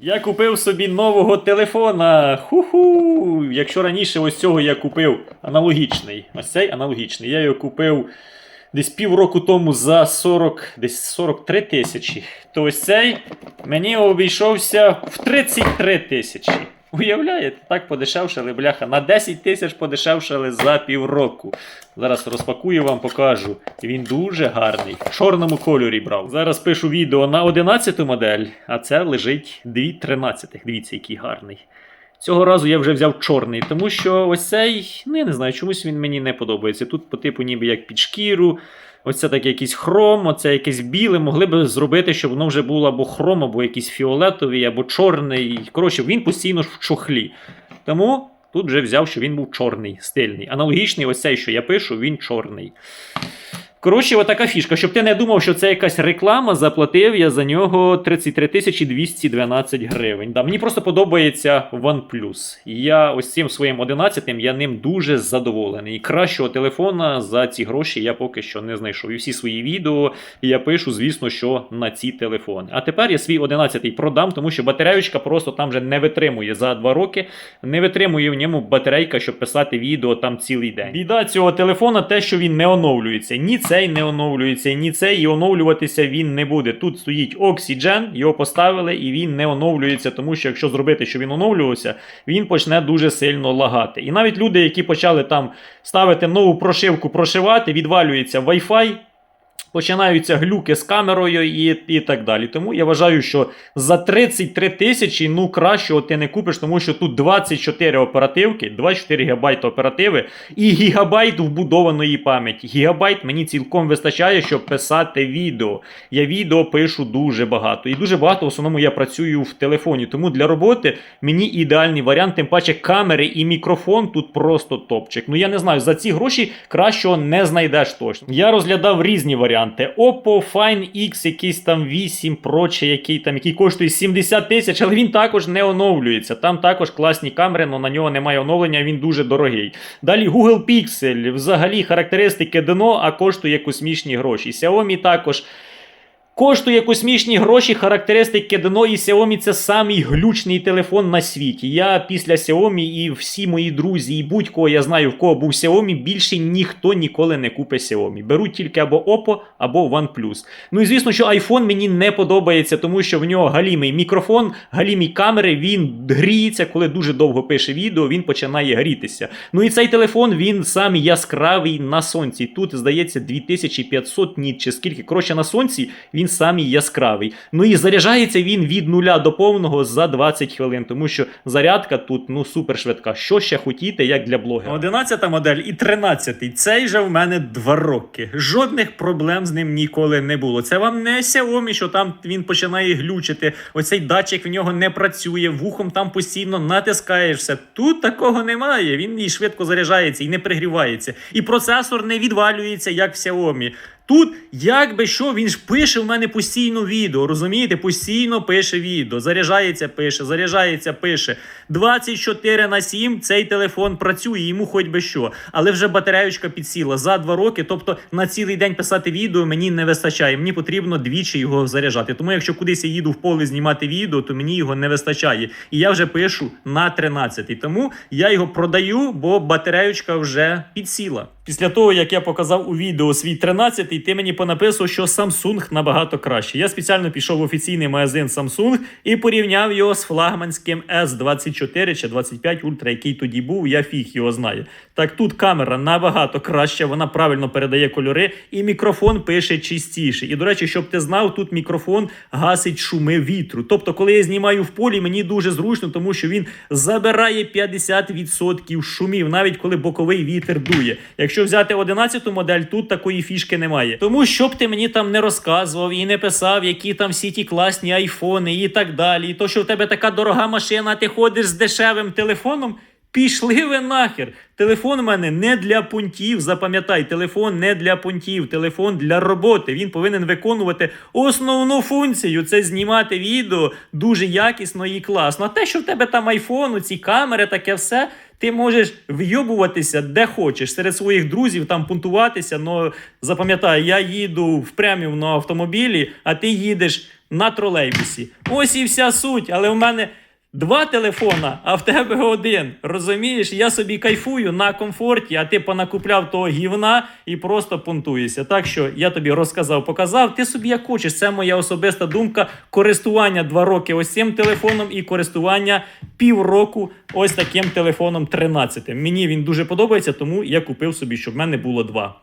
Я купив собі нового телефона. Ху-ху! Якщо раніше ось цього я купив аналогічний. Ось цей аналогічний. Я його купив десь півроку тому за 40, десь 43 тисячі. То ось цей мені обійшовся в 33 тисячі. Уявляєте, так подешевшали, бляха. На 10 тисяч подешевшали за півроку. Зараз розпакую вам, покажу. Він дуже гарний. В чорному кольорі брав. Зараз пишу відео на 11 модель, а це лежить 2 13 Дивіться, який гарний. Цього разу я вже взяв чорний, тому що ось цей, ну я не знаю, чомусь він мені не подобається. Тут по типу ніби як під шкіру. Ось це таке якийсь хром, оце якесь біле. Могли б зробити, щоб воно вже було або хром, або якийсь фіолетовий, або чорний. Коротше, він постійно в чохлі. Тому тут вже взяв, що він був чорний, стильний. Аналогічний, ось цей, що я пишу, він чорний. Коротше, отака фішка. Щоб ти не думав, що це якась реклама, заплатив я за нього 33 тисячі 212 гривень. Да, мені просто подобається OnePlus. Я ось цим своїм 11-м я ним дуже задоволений. І кращого телефона за ці гроші я поки що не знайшов. І всі свої відео я пишу, звісно, що на ці телефони. А тепер я свій 11-й продам, тому що батареючка просто там вже не витримує за 2 роки. Не витримує в ньому батарейка, щоб писати відео там цілий день. Біда цього телефона те, що він не оновлюється. Ні цей не оновлюється, ні цей і оновлюватися він не буде. Тут стоїть Oxygen, його поставили, і він не оновлюється, тому що якщо зробити, що він оновлювався, він почне дуже сильно лагати. І навіть люди, які почали там ставити нову прошивку, прошивати, відвалюється Wi-Fi. Починаються глюки з камерою і, і так далі. Тому я вважаю, що за 33 тисячі ну кращого ти не купиш, тому що тут 24 оперативки, 24 ГБ оперативи і гігабайт вбудованої пам'яті. Гігабайт мені цілком вистачає, щоб писати відео. Я відео пишу дуже багато. І дуже багато в основному я працюю в телефоні. Тому для роботи мені ідеальний варіант, тим паче камери і мікрофон тут просто топчик. Ну я не знаю, за ці гроші кращого не знайдеш точно. Я розглядав різні варіанти. Oppo Fine X, якийсь там 8 Pro, який там, який коштує 70 тисяч, але він також не оновлюється. Там також класні камери, але на нього немає оновлення, він дуже дорогий. Далі Google Pixel, взагалі характеристики дно, а коштує космічні гроші. Xiaomi також. Коштує космічні гроші, характеристики Deno і Xiaomi це самий глючний телефон на світі. Я після Xiaomi і всі мої друзі, і будь-кого я знаю, в кого був Xiaomi, більше ніхто ніколи не купить Xiaomi. Беруть тільки або Oppo, або OnePlus. Ну і звісно, що iPhone мені не подобається, тому що в нього галімий мікрофон, галімі камери, він гріється, коли дуже довго пише відео, він починає грітися. Ну і цей телефон він самий яскравий на сонці. Тут, здається, 2500 ніт чи скільки. Коротше, на сонці він самий яскравий. Ну і заряджається він від нуля до повного за 20 хвилин, тому що зарядка тут ну супер швидка. Що ще хотіти, як для блогера? 11 модель і 13. Цей же в мене 2 роки. Жодних проблем з ним ніколи не було. Це вам не Xiaomi, що там він починає глючити. Оцей датчик в нього не працює, вухом там постійно натискаєшся. Тут такого немає. Він і швидко заряджається, і не пригрівається. І процесор не відвалюється, як в Xiaomi. Тут, як би що, він ж пише в мене постійно відео, розумієте? Постійно пише відео. Заряджається, пише, заряджається, пише. 24 на 7 цей телефон працює, йому хоч би що. Але вже батареючка підсіла за 2 роки. Тобто на цілий день писати відео мені не вистачає. Мені потрібно двічі його заряджати. Тому якщо кудись я їду в поле знімати відео, то мені його не вистачає. І я вже пишу на 13. Тому я його продаю, бо батареючка вже підсіла. Після того, як я показав у відео свій 13-й, ти мені понаписав, що Samsung набагато краще. Я спеціально пішов в офіційний магазин Samsung і порівняв його з флагманським S24 чи 25 Ultra, який тоді був, я фіг його знаю. Так тут камера набагато краща, вона правильно передає кольори, і мікрофон пише чистіше. І, до речі, щоб ти знав, тут мікрофон гасить шуми вітру. Тобто, коли я знімаю в полі, мені дуже зручно, тому що він забирає 50% шумів, навіть коли боковий вітер дує. Якщо взяти 11 модель, тут такої фішки немає. Тому щоб ти мені там не розказував і не писав, які там всі ті класні айфони і так далі. І то, що в тебе така дорога машина, ти ходиш з дешевим телефоном. Пішли ви нахер. Телефон у мене не для пунктів. Запам'ятай, телефон не для пунктів, телефон для роботи. Він повинен виконувати основну функцію. Це знімати відео дуже якісно і класно. А те, що в тебе там айфон, ці камери, таке все. Ти можеш вйобуватися де хочеш серед своїх друзів, там пунктуватися. Но запам'ятай, я їду впрямів на автомобілі, а ти їдеш на тролейбусі. Ось і вся суть, але в мене. Два телефона, а в тебе один. Розумієш, я собі кайфую на комфорті, а ти понакупляв того гівна і просто понтуєшся. Так що я тобі розказав, показав. Ти собі як хочеш. Це моя особиста думка. Користування два роки ось цим телефоном і користування півроку ось таким телефоном 13. Мені він дуже подобається, тому я купив собі, щоб в мене було два.